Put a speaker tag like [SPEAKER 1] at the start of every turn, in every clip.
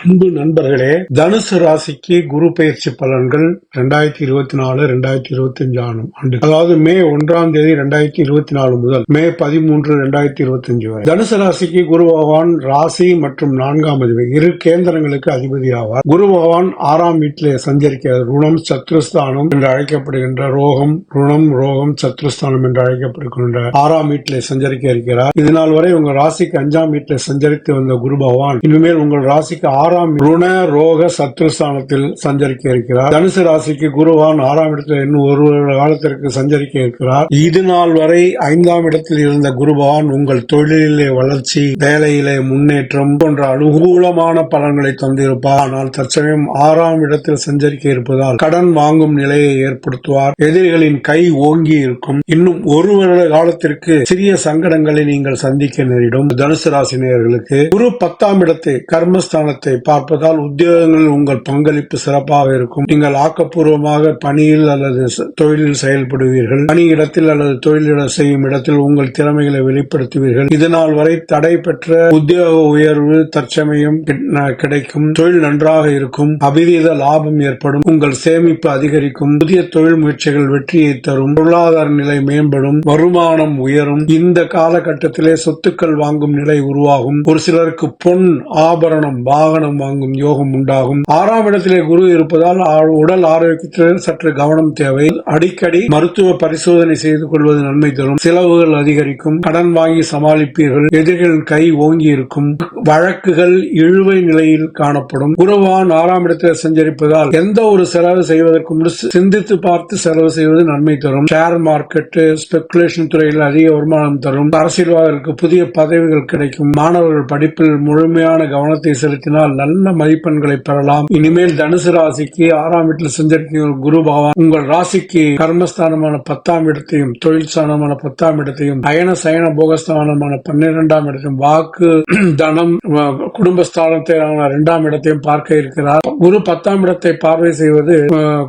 [SPEAKER 1] அன்பு நண்பர்களே தனுசு ராசிக்கு குரு பயிற்சி பலன்கள் ரெண்டாயிரத்தி இருபத்தி நாலு ரெண்டாயிரத்தி இருபத்தி அஞ்சு ஆண்டு. அதாவது மே ஒன்றாம் தேதி ரெண்டாயிரத்தி இருபத்தி நாலு முதல் மே பதிமூன்று ரெண்டாயிரத்தி இருபத்தி அஞ்சு வரை. தனுசு ராசிக்கு குரு பகவான் ராசி மற்றும் நான்காம் அதிபதி. இரு கேந்திரங்களுக்கு அதிபதி ஆவார். குரு பகவான் ஆறாம் வீட்டிலே சஞ்சரிக்கிறார். ருணம் சத்ருஸ்தானம் என்று அழைக்கப்படுகின்ற ரோகம் ருணம் ரோகம் சத்ருஸ்தானம் என்று அழைக்கப்படுகின்ற ஆறாம் வீட்டிலே சஞ்சரிக்க இருக்கிறார். இது நாள் வரை உங்கள் ராசிக்கு அஞ்சாம் வீட்டிலே சஞ்சரித்து வந்த குரு பகவான் இனிமேல் உங்கள் ராசிக்கு ஆறாம் ருண ரோக சத்ருஸ்தானத்தில் சஞ்சரிக்க இருக்கிறார். தனுசு ராசிக்கு குருவான் ஆறாம் இடத்தில் இன்னும் ஒரு காலத்திற்கு சஞ்சரிக்க இருக்கிறார். இது நாள் வரை ஐந்தாம் இடத்தில் இருந்த குருபகவான் உங்கள் தொழிலிலே வளர்ச்சி வேலையிலே முன்னேற்றம் போன்ற அனுகூலமான பலன்களை தந்திருப்பார். ஆனால் தற்சமயம் ஆறாம் இடத்தில் சஞ்சரிக்க இருப்பதால் கடன் வாங்கும் நிலையை ஏற்படுத்துவார். எதிரிகளின் கை ஓங்கி இருக்கும். இன்னும் ஒரு வருட காலத்திற்கு சிறிய சங்கடங்களை நீங்கள் சந்திக்க நேரிடும். தனுசு ராசினியர்களுக்கு குரு பத்தாம் இடத்தை கர்மஸ்தானத்தை பார்ப்பதால் உத்தியோகங்களில் உங்கள் பங்களிப்பு சிறப்பாக இருக்கும். நீங்கள் ஆக்கப்பூர்வமாக பணியில் அல்லது தொழிலில் செயல்படுவீர்கள். பணியிடத்தில் அல்லது தொழிலிட செய்யும் இடத்தில் உங்கள் திறமைகளை வெளிப்படுத்துவீர்கள். இதனால் வரை தடை பெற்ற உத்தியோக உயர்வு தற்சமயம் கிடைக்கும். தொழில் நன்றாக இருக்கும். அபிரீத லாபம் ஏற்படும். உங்கள் சேமிப்பு அதிகரிக்கும். புதிய தொழில் முயற்சிகள் வெற்றியை தரும். பொருளாதார நிலை மேம்படும். வருமானம் உயரும். இந்த காலகட்டத்திலே சொத்துக்கள் வாங்கும் நிலை உருவாகும். ஒரு சிலருக்கு பொன் ஆபரணம் வாகனம் வாங்கும் யோகம் உண்டாகும். ஆறாம் இடத்திலே குரு இருப்பதால் உடல் ஆரோக்கியத்தில் சற்று கவனம் தேவை. அடிக்கடி மருத்துவ பரிசோதனை செய்து கொள்வது நன்மை தரும். செலவுகள் அதிகரிக்கும். கடன் வாங்கி சமாளிப்பீர்கள். எதிரிகளின் கை ஓங்கி இருக்கும். வழக்குகள் இழுவை நிலையில் காணப்படும். குருவான் ஆறாம் இடத்தில் சஞ்சரிப்பதால் எந்த ஒரு செலவு செய்வதற்கு சிந்தித்து பார்த்து செலவு செய்வது நன்மை தரும். ஷேர் மார்க்கெட் ஸ்பெகுலேஷன் துறையில் அதிக வருமானம் தரும். அரசியல்வாதிகளுக்கு புதிய பதவிகள் கிடைக்கும். மாணவர்கள் படிப்பில் முழுமையான கவனத்தை செலுத்தினால் நல்ல மதிப்பெண்களை பெறலாம். இனிமேல் தனுசு ராசிக்கு ஆறாம் வீட்டில் சஞ்சரிக்கும் குரு பகவான் உங்கள் ராசிக்கு கர்மஸ்தானமான பத்தாம் இடத்தையும் தொழில் ஸ்தானமான பத்தாம் இடத்தையும் அயன சயன போகஸ்தானமான பன்னிரெண்டாம் இடத்தையும் வாக்கு தனம் குடும்பஸ்தானத்தை இரண்டாம் இடத்தையும் பார்க்க இருக்கிறார். குரு பத்தாம் இடத்தை பார்வை செய்வது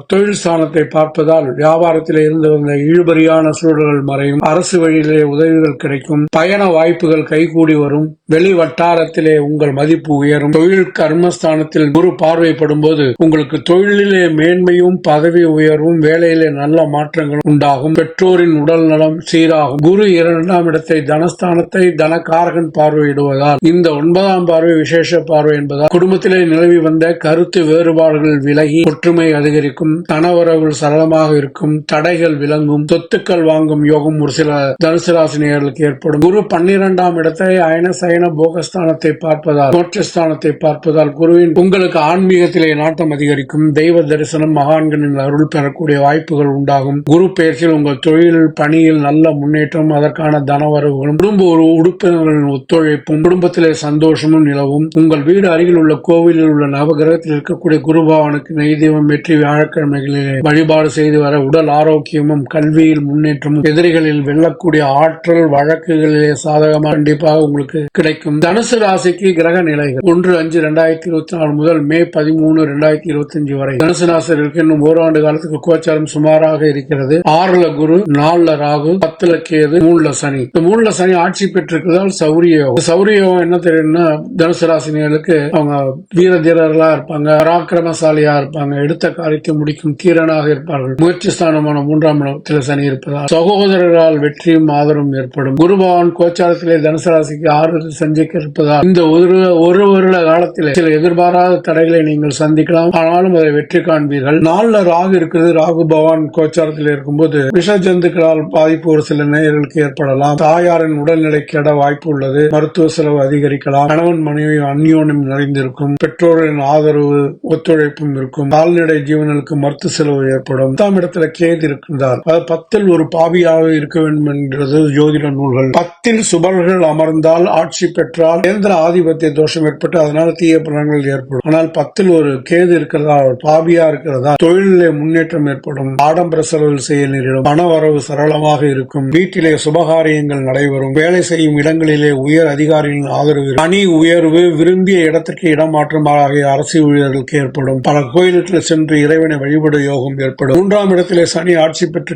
[SPEAKER 1] தொழில் ஸ்தானத்தை பார்ப்பதால் வியாபாரத்தில் இருந்து வந்த இழுபறியான சூழல்கள் மறையும். அரசு வழியிலே உதவிகள் கிடைக்கும். பயண வாய்ப்புகள் கைகூடி வரும். வெளி வட்டாரத்திலே உங்கள் மதிப்பு உயரும். தொழில் கர்மஸ்தானத்தில் குரு பார்வைப்படும் போது உங்களுக்கு தொழிலிலே மேன்மையும் பதவி உயர்வும் வேலையிலே நல்ல மாற்றங்களும் உண்டாகும். பெற்றோரின் உடல் நலம் சீராகும். குரு இரண்டாம் இடத்தை தனஸ்தானத்தை தனகாரகன் பார்வையிடுவதால் இந்த ஒன்பதாம் பார்வை விசேஷ பார்வை என்பதால் குடும்பத்திலே நிலவி வந்த கருத்து வேறுபாடுகள் விலகி ஒற்றுமை அதிகரிக்கும் தனவரவுகள் சரளமாக இருக்கும் தடைகள் விளங்கும் சொத்துக்கள் வாங்கும் யோகம் ஒரு சில தனுசு ராசினியர்களுக்கு ஏற்படும். குரு பன்னிரெண்டாம் இடத்தை அயன சயன போகஸ்தானத்தை பார்ப்பதால் மோட்சஸ்தானத்தை பார்ப்பதால் குருவின் உங்களுக்கு ஆன்மீகத்திலே நாட்டம் அதிகரிக்கும். தெய்வ தரிசனம் மகான்களின் அருள் பெறக்கூடிய வாய்ப்புகள் உண்டாகும். குரு பெயர்ச்சியில் உங்கள் தொழில் பணியில் நல்ல முன்னேற்றம் அதற்கான தனவரவுகளும் குடும்ப ஒரு உறுப்பினர்களின் ஒத்துழைப்பும் குடும்பத்திலே சந்தோஷமும் நிலவும். உங்கள் வீடு அருகில் உள்ள கோவிலில் உள்ள நவகிரகத்தில் இருக்கக்கூடிய குருபாவனுக்கு நெய் வெற்றி வியாழக்கிழமைகளிலே வழிபாடு செய்து வர உடல் ஆரோக்கியமும் கல்வியில் முன்னேற்றமும் எதிரிகளில் வெல்லக்கூடிய ஆற்றல் வழக்குகளிலே சாதகமாக கண்டிப்பாக உங்களுக்கு கிடைக்கும். தனுசு ராசிக்கு கிரக நிலைகள் ஒன்று அஞ்சு ரெண்டாயிரத்தி இருபத்தி நாலு முதல் மே பதிமூணு ரெண்டாயிரத்தி இருபத்தி அஞ்சு வரை தனுசு இன்னும் ஓராண்டு காலத்துக்கு கோச்சாரம் சுமாராக இருக்கிறது. ஆறுல குரு நாலுல ராகு பத்துல கேது மூணுல சனி. இந்த மூணுல சனி ஆட்சி பெற்றிருக்கிறதால் சௌரிய யோகம் சௌரிய என்ன தெரியும்னா தனுசு ராசினியர்களுக்கு அவங்க வீர தீரர்களா இருப்பாங்க பராக்கிரமசாலியா இருப்பாங்க எடுத்த காரியத்தை முடிக்கும் தீரனாக இருப்பார்கள். முயற்சி ஸ்தானமான மூன்றாம் இடத்தில் சனி இருப்பதால் சகோதரர்களால் வெற்றியும் ஆதரவும் ஏற்படும். குருபவான் கோச்சாரத்திலே தனுசு ராசிக்கு ஆறு சஞ்சரிக்க இருப்பதால் இந்த ஒரு ஒரு வருட காலத்தில் சில எதிர்பாராத தடைகளை நீங்கள் சந்திக்கலாம். ஆனாலும் அதை வெற்றி காண்பீர்கள். நாலுல ராகு இருக்கிறது. ராகு பவான் கோச்சாரத்தில் இருக்கும்போது விஷ ஜந்துக்களால் பாதிப்பு ஒரு சில நேயர்களுக்கு ஏற்படலாம். தாயாரின் உடல்நிலை கெட வாய்ப்பு உள்ளது. மருத்துவ செலவு அதிகரிக்கலாம். கணவன் மனைவி அந்யோன்யம் நிறைந்திருக்கும். பெற்றோரின் ஆதரவு ஒத்துழைப்பும் இருக்கும். கால்நடை ஜீவனுக்கு மருத்துவ செலவு ஏற்படும். பத்தாம் இடத்துல கேது இருக்கின்றார். பத்தில் ஒரு பாவியாக இருக்க வேண்டும் என்கிறது ஜோதிட நூல்கள். பத்தில் சுபர்கள் அமர்ந்தால் ஆட்சி பெற்றால் கேந்திர ஆதிபத்திய தோஷம் ஏற்பட்டு அதனால தீய பலன்கள் ஏற்படும். ஆனால் பத்தில் ஒரு கேது இருக்கிறதா ஒரு பாவியா இருக்கிறதா தொழிலிலே முன்னேற்றம் ஏற்படும் ஆடம்பர செலவில் செய்ய நேரிடும் பண வரவு சரளமாக இருக்கும் வீட்டிலே சுபகாரியங்கள் நடைபெறும் வேலை செய்யும் இடங்களிலே உயர் அதிகாரிகளின் ஆதரவு பணி உயர்வு விரும்பிய இடத்திற்கு இடமாற்றம் ஆகிய அரசு ஊழியர்களுக்கு ஏற்படும் பல கோயிலுக்கு சென்று இறைவனை வழிபட யோகம் ஏற்படும். மூன்றாம் இடத்திலே சனி ஆட்சி பெற்று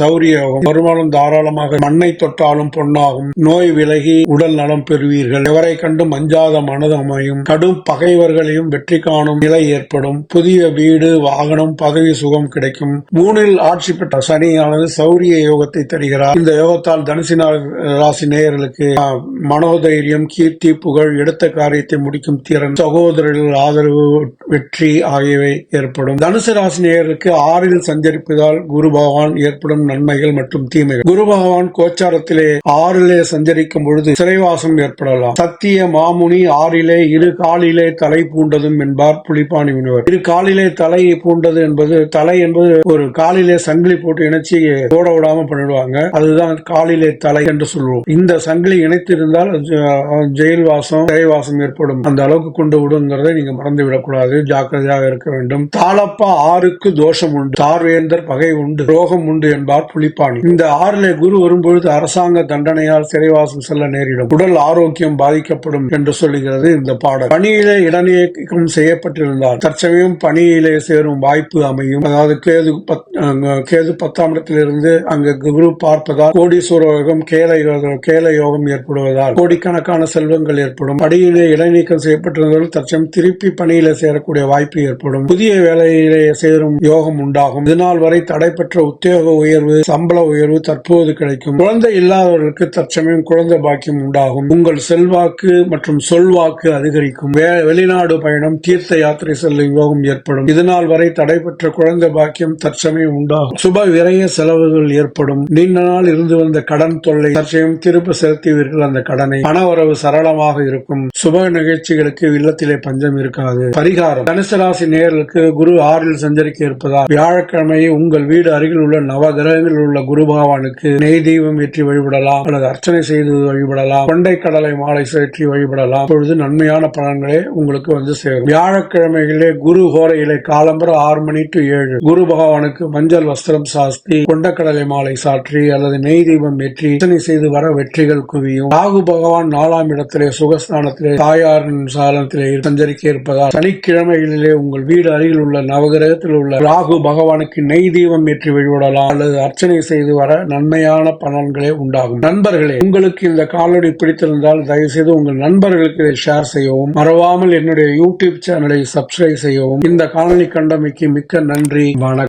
[SPEAKER 1] சௌரிய யோகம். வருமானம் தாராளமாக மண்ணை தொட்டாலும் பொன்னாகும் நோய் விலகி உடல் நலம் பெறுவீர்கள். எவரை கண்டும் அஞ்சாத மனத அமையும் கடும் பகைவர்களையும் வெற்றி காணும் நிலை ஏற்படும். புதிய வீடு வாகனம் பதவி சுகம் கிடைக்கும். மூணில் ஆட்சி பெற்ற சனியானது சௌரிய யோகத்தை தருகிறார். இந்த யோகத்தால் தனுசு ராசி நேயர்களுக்கு மனோதைரியம் கீர்த்தி புகழ் எடுத்த காரியத்தை முடிக்கும் திறன் சகோதரர்கள் ஆதரவு வெற்றி ஆகியவை ஏற்படும். தனுசு ராசி நேயர்களுக்கு ஆறில் சஞ்சரிப்பதால் குரு பகவான் ஏற்படும் நன்மைகள் மற்றும் தீமைகள். குரு பகவான் கோச்சாரத்திலே ஆறிலே சஞ்சரிக்கும் பொழுது சிறைவாசம் ஏற்படலாம். சத்திய மாமுனி ஆறு காலிலே இரு காலிலே தலை பூண்டதும் என்பார் புலிப்பாணி முனிவர் இரு காலிலே தலை பூண்டது என்பது தலை என்பது ஒரு காலிலே சங்கிலி போட்டு இணைச்சி ஓட விடாம பண்ணிடுவாங்க. அதுதான் காலிலே தலை என்று சொல்லுவோம் இந்த சங்கிலி இணைத்திருந்தால் ஜ- ஜெயில் வாசம் சிறைவாசம் ஏற்படும். அந்த அளவுக்கு கொண்டு விடுங்கிறதை நீங்க மறந்து விடக்கூடாது ஜாக்கிரதையாக இருக்க வேண்டும். தாளப்பா ஆறுக்கு தோஷம் உண்டு. தார்வேந்தர் பகை உண்டு. ரோகம் உண்டு என்பார் புலிப்பாணி. இந்த ஆறிலே குரு வரும்பொழுது அரசாங்க தண்டனையால் சிறைவாசம் செல்ல நேரிடும். உடல் ஆரோக்கியம் பாதிக்கப்படும் என்று சொல்லுகிறது. இந்த பாடல். பணியிலே இடநீக்கம் செய்யப்பட்டிருந்தால் தற்சமயம் பணியிலே சேரும் வாய்ப்பு அமையும். அதாவது கேது பத்- கேது பத்தாம் இடத்திலிருந்து அங்கு குரு பார்ப்பதால் கோடீஸ்வர யோகம் கேல கேல யோகம் ஏற்படுவதால் கோடிக்கணக்கான செல்வங்கள் ஏற்படும். பணியிலே இடைநீக்கம் செய்யப்பட்டிருந்தாலும் தற்சமயம் திருப்பி பணியிலே சேரக்கூடிய வாய்ப்பு ஏற்படும். புதிய வேலையிலே சேரும் யோகம் உண்டாகும். இதனால் வரை தடைபெற்ற உத்தியோக உயர்வு சம்பள உயர்வு தற்போது கிடைக்கும். குழந்தை இல்லாதவர்களுக்கு தற்சமயம் குழந்தை பாக்கியம் உண்டாகும். உங்கள் செல்வாக்கு மற்றும் சொல்வாக்கு அதிகரிக்கும். வெளிநாடு பயணம் தீர்த்த யாத்திரை செல்லும் யோகம் ஏற்படும். இதனால் வரை தடைபெற்ற குழந்தை பாக்கியம் தற்சமயம் உண்டாகும். சுப விரைய செலவுகள் ஏற்படும். நீண்ட நாள் இருந்து வந்த கடன் தொல்லை தற்சயம் திரும்ப செலுத்துவீர்கள் அந்த கடனை. பணவரவு சரளமாக இருக்கும். சுப நிகழ்ச்சிகளுக்கு இல்லத்திலே பஞ்சம் இருக்காது. பரிகாரம். தனுசு ராசி குரு ஆறில் சஞ்சரிக்க இருப்பதால் வியாழக்கிழமை உங்கள் வீடு அருகில் உள்ள நவ கிரகங்களில் உள்ள குரு பகவானுக்கு நெய் தீபம் ஏற்றி வழிபடலாம். அல்லது அர்ச்சனை செய்து வழிபடலாம். கொண்டை கடலை மாலை சேற்றி வழிபடலாம். பொழுது நன்மையான பலன்களே உங்களுக்கு வந்து சேரும். வியாழக்கிழமைகளிலே குரு ஹோரையிலே காலம்பர ஆறு மணி டு ஏழு. குரு பகவானுக்கு மஞ்சள் வஸ்திரம் சாஸ்தி கொண்டக்கடலை மாலை சாற்றி அல்லது நெய் தீபம் ஏற்றி அர்ச்சனை செய்து வர வெற்றிகள் குவியும். ராகு பகவான் நாலாம் இடத்திலே சுகஸ்தானத்திலே தாயாரின் சாதனத்திலே சஞ்சரிக்க இருப்பதால் சனிக்கிழமைகளிலே உங்கள் வீடு அருகில் உள்ள நவகிரகத்தில் உள்ள ராகு பகவானுக்கு நெய் தீபம் ஏற்றி வழிபடலாம். அல்லது அர்ச்சனை செய்து வர நன்மையான பலன்களே உண்டாகும். நண்பர்களே உங்களுக்கு இந்த காணொளி பிடித்திருந்தால் தயவு செய்து உங்கள் நண்பர்களுக்கு இதை ஷேர் செய்யவும் மறவாமல் என்னுடைய யூடியூப் சேனலை சப்ஸ்கிரைப் செய்யவும். இந்த காணொளி கண்டமைக்கு மிக்க நன்றி வணக்கம்.